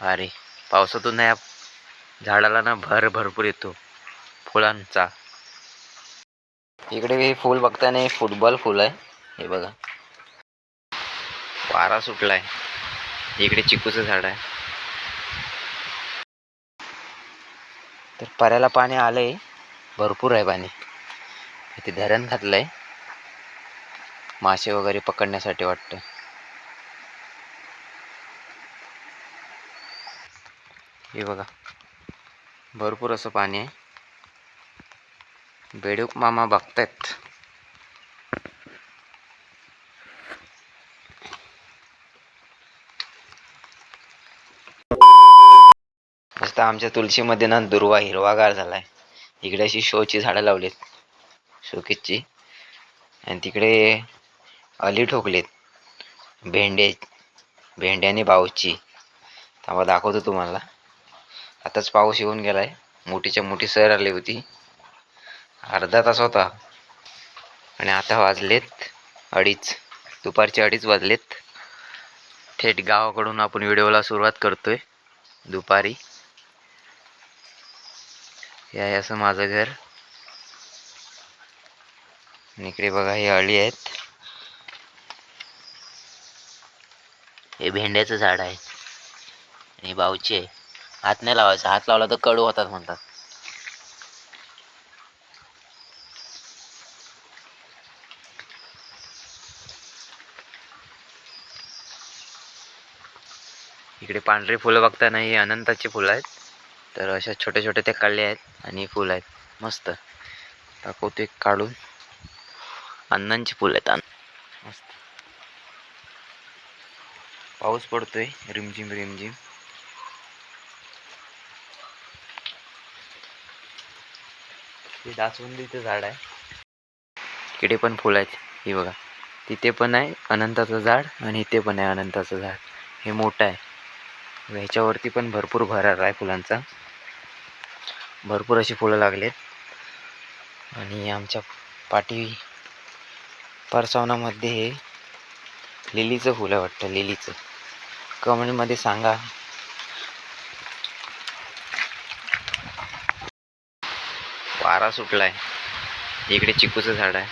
अरे पावसातून या झाडाला ना भर भरपूर येतो फुलांचा. इकडे हे फूल बघताना फुटबॉल फुल आहे हे बघा. वारा सुटलाय. इकडे चिकूचं झाड आहे. तर पर्याला पाणी आलंय भरपूर आहे पाणी. इथे धरण घातलंय. मासे वगैरे पकडण्यासाठी वाटतं. हे बघा. भरपूर असं पाणी आहे. बेडूक मामा बघतायत. आता आमच्या तुळशीमध्ये ना दुर्वा हिरवागार झालाय. इकडे अशी शोची झाडं लावलीत. शोकेसची आणि तिकडे अली ठोकलेत. भेंडे भेंड्याने आणि पाऊसची थांबा दाखवतो तुम्हाला. आताच पाऊस येऊन गेलाय. मोठीच्या मोठी सर आली होती. अर्धा तास होता. आणि आता वाजलेत अडीच. दुपारचे अडीच वाजलेत. थेट गावाकडून आपण व्हिडिओला सुरुवात करतोय. दुपारी. हे आहे असं माझं घर. इकडे बघा हे अळी आहेत. हे भेंड्याचं झाड आहे. आणि बावची आहे. हात नाही लावायचा. हात लावला तर कडू होतात म्हणतात. इकडे पांढरी फुलं बघताना ही अनंताची फुलं आहेत. तर अशा छोटे छोटे ते काढले आहेत आणि फुलं आहेत. मस्त. दाखवतो एक काढून. अन्नांची फुलं आहेत. मस्त. पाऊस पडतोय. रिमझिम रिमझिम. हे दासवंदीचं झाड आहे. इकडे पण फुलं आहेत हे बघा. तिथे पण आहे अनंताचं झाड आणि इथे पण आहे अनंताचं झाड. हे मोठं आहे. ह्याच्यावरती पण भरपूर भरार आहे फुलांचा. भरपूर अशी फुलं लागलेत. आणि आमच्या पाठी परसावनामध्ये हे लिलीचं फुलं वाटतं लिलीचं. कमेंटमध्ये सांगा. वारा सुटलाय. इकडे चिकूचं झाड आहे.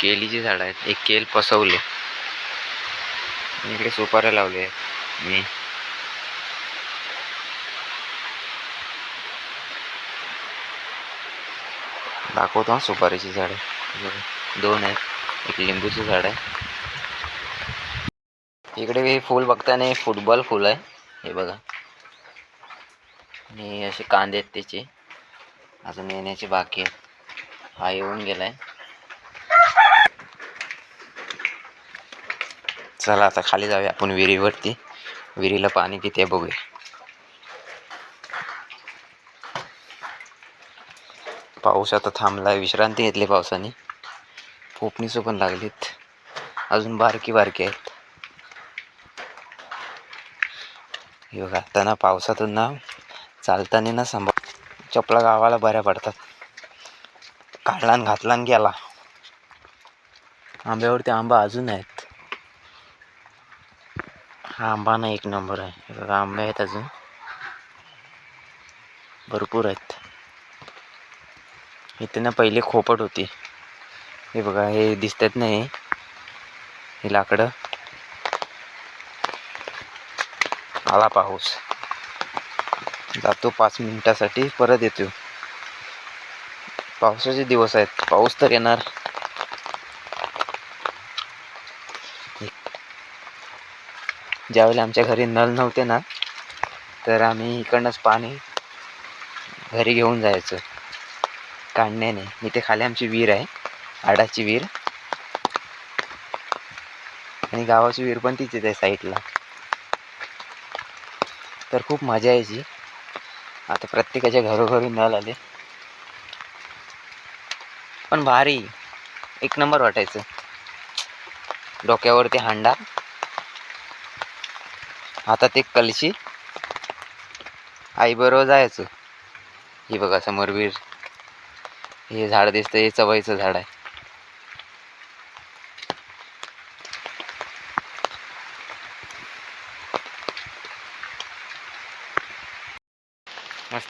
केलीची झाड आहेत. एक केल पसवले. इकडे सुपाऱ्या लावले आहेत. मी. दाखवतो हा सुपारीची झाड. दोन आहेत. एक लिंबूचं झाड आहे. इकडे हे फूल बघताना फुटबॉल फूल आहे. हे बघा. आणि असे कांदे आहेत त्याचे. अजून येण्याचे बाकी आहे. हा येऊन गेलाय. चला आता खाली जाऊया आपण विहिरीवरती. विहिरीला पाणी किती आहे बघूया. पाऊस आता थांबलाय. विश्रांती घेतली पावसाने. पोपणीचं पण लागलीत. अजून बारकी बारकी आहेत. हे बघा आता ना पावसातून ना चालताना ना सांभाळ चपला गावाला बऱ्या पडतात. काढला न घातला न गेला. आंब्यावरती आंबा अजून आहेत. हा आंबा ना एक नंबर आहे. हे बघा आंबे आहेत अजून. भरपूर आहेत. इथे ना पहिले खोपट होती. हे बघा हे दिसतात नाही हे लाकडं. आला पाऊस. जातो पाच मिनिटासाठी परत येतो. पावसाचे दिवस आहेत. पाऊस तर येणार. ज्यावेळेला आमच्या घरी नळ नव्हते ना तर आम्ही इकडनंच पाणी घरी घेऊन जायचं. काढण्याने. इथे खाली आमची विहीर आहे. आडाची विहीर. आणि गावाची विहीर पण तिथे आहे साईडला. तर खूप मजा यायची. आता प्रत्येकाच्या घरोघरी नळ आले. पण भारी. एक नंबर वाटायचं. डोक्यावरती हांडा. हातात एक कलशी. आईबरोबर जायचं. ही बघा समोर हे झाड दिसतं हे चवईचं झाड आहे.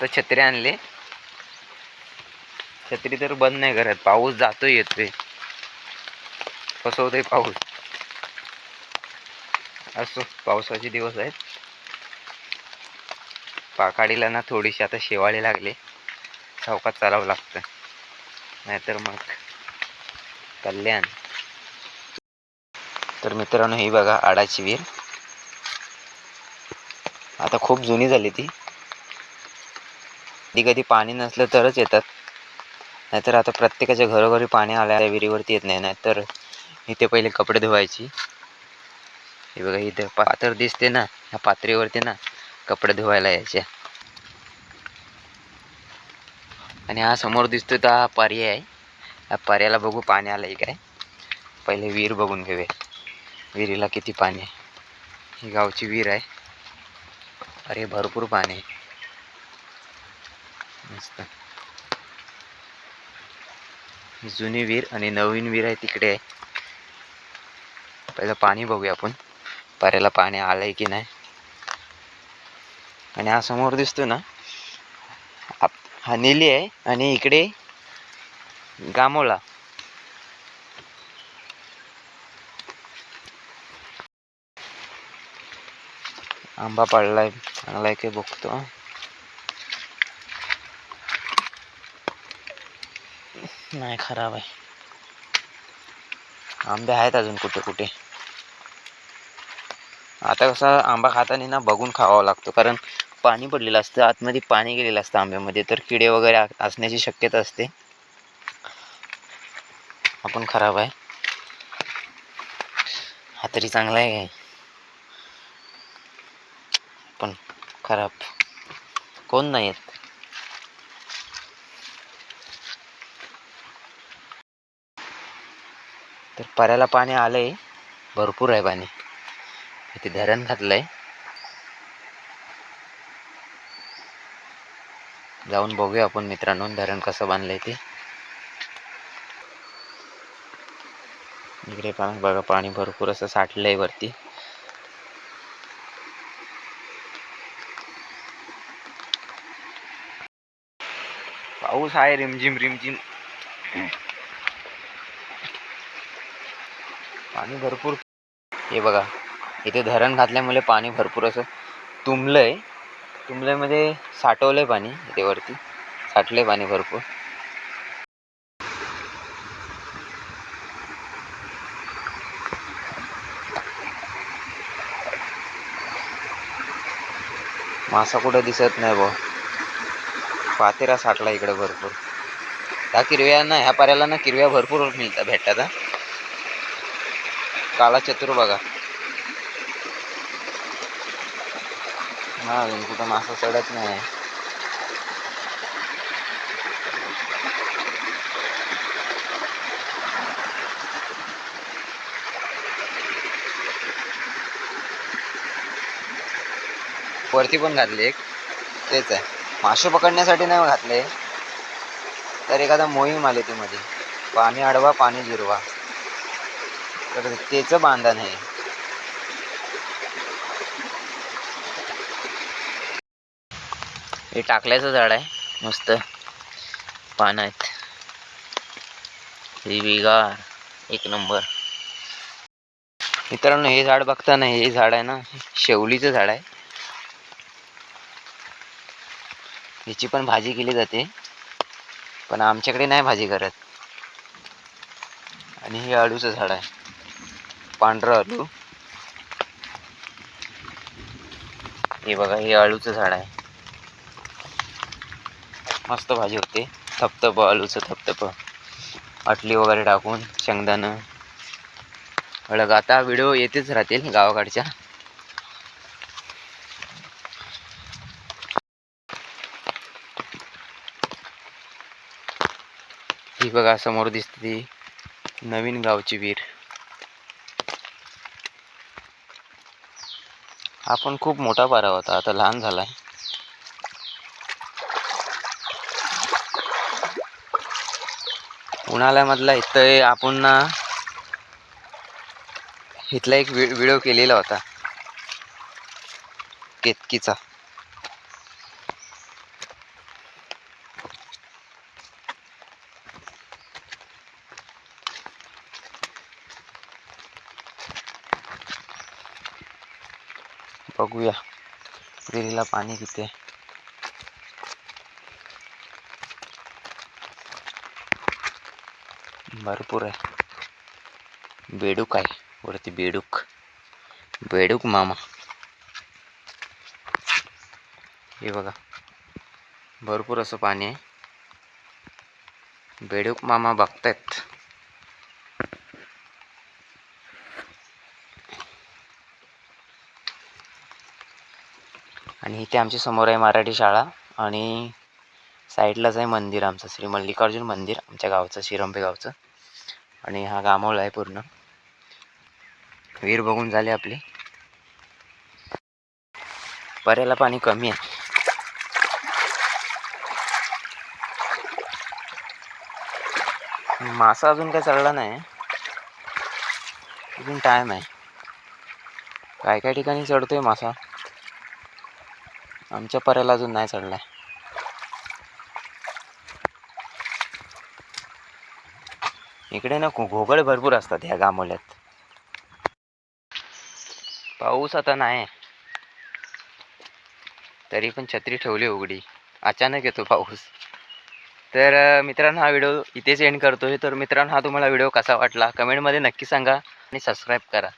मस्त छत्री आणली. छत्री तर बंद नाही करत पाऊस जातो येतोय. कसं होतंय पाऊस? असो पावसाचे दिवस आहेत. पाकाडीला ना थोडीशी आता शेवाळी लागली. सावकात चालावं लागतं. नाहीतर मग कल्याण. तर मित्रांनो ही बघा आडाची विहीर. आता खूप जुनी झाली ती. कधी कधी पाणी नसलं तरच येतात. नाहीतर आता प्रत्येकाच्या घरोघरी पाणी आल्या विहिरीवरती येत नाही. नाहीतर इथे पहिले कपडे धुवायची. हे बघा इथे पात्र दिसते ना ह्या पातळीवरती ना कपडे धुवायला यायचे. आणि हा समोर दिसतो तर हा पर्याय आहे. या पर्याला बघू पाणी आलं आहे काय. पहिले विहीर बघून घेऊया. विहिरीला किती पाणी आहे. ही गावची विहीर आहे. अरे भरपूर पाणी आहे. मस्त. जुनी विहीर आणि नवीन विहीर आहे तिकडे आहे. पहिलं पाणी बघूया आपण पऱ्याला पाणी आलंय की नाही. आणि हा समोर दिसतो ना हा नेली आहे आणि इकडे गामोला आंबा पडलाय चांगलाय की बघतो. नाही खराब आहे. आंबे आहेत अजून कुठे कुठे? आता कसं आंबा खाताना ना बघून खावावा लागतो कारण पाणी पडलेलं असतं आतमध्ये पाणी गेलेलं असतं आंब्यामध्ये तर किडे वगैरे असण्याची शक्यता असते. आपण खराब आहे. हा तरी चांगला आहे पण खराब. कोण नाही आहेत तर पऱ्याला पाणी आलंय. भरपूर आहे पाणी. इथे धरण घातलंय. जाऊन बघूया आपण मित्रांनो धरण कसं बांधलंय ते. इकडे पाणी बघा पाणी भरपूर असं साठलंय वरती. पाऊस आहे रिमझिम रिमझिम. पाणी भरपूर. हे बघा इथे धरण घातल्यामुळे पाणी भरपूर असं तुंबलं आहे मध्ये साठवलंय पाणी इथे वरती. साठलंय पाणी भरपूर. मासा कुठं दिसत नाही भाऊ पातेरा साठला इकडे भरपूर. त्या किरव्या ना ह्या पाऱ्याला ना किरव्या भरपूर मिळतात भेटतात काला चतुर बघा. हा अजून कुठं मासा चढत नाही. वरती पण घातले एक. तेच आहे. मासे पकडण्यासाठी नाही घातले. तर एखादा मोहीम आली ती मध्ये. पाणी अडवा पाणी जिरवा. तर बांधण आहे. हे टाकल्याचं झाड आहे मस्त. पानं आहेत. हिरवीगार एक नंबर. मित्रांनो हे झाड बघताना हे झाड आहे ना शेवलीचं झाड आहे. याची पण भाजी केली जाते. पण आमच्याकडे नाही भाजी करत. आणि हे अळूचं झाड आहे. पांढरं आलू. हे बघा हे आळूचं झाड आहे. मस्त भाजी होते. थपथप अळूचं थपथप. अटली वगैरे टाकून शेंगदाणं. हळद आता व्हिडिओ येतेच राहतील गावाकडच्या. ही बघा समोर दिसते ती नवीन गावची वीर आपण खूप मोठा पारा होता. आता लहान झालाय. उन्हाळ्यामधला इथं आपण ना इथला एक व्हिडिओ केलेला होता. केतकीचा. बघूया. विहिरीला पाणी किती आहे. भरपूर आहे. बेडूक आहे. वरती बेडूक. बेडूक मामा. हे बघा. भरपूर असं पाणी आहे. बेडूक मामा बघतायत. आणि इथे आमच्यासमोर आहे मराठी शाळा आणि साईडलाच आहे मंदिर आमचं श्री मल्लिकार्जुन मंदिर आमच्या गावचं शिरंबे गावचं. आणि हा गामोळ आहे पूर्ण. विहीर बघून झाले आपली. पर्याला पाणी कमी आहे. मासा अजून काय चढला नाही. अजून टाइम आहे. काय काय ठिकाणी चढतोय मासा? आमच्या पर्याला अजून नाही चढलाय. इकडे ना घो- घोगड भरपूर असतात ह्या गामोल्यात. पाऊस आता नाही. तरी पण छत्री ठेवली उघडी. अचानक येतो पाऊस. तर मित्रांनो हा व्हिडिओ इथेच एंड करतोय. तर मित्रांनो हा तुम्हाला व्हिडिओ कसा वाटला? कमेंटमध्ये नक्की सांगा आणि सबस्क्राईब करा.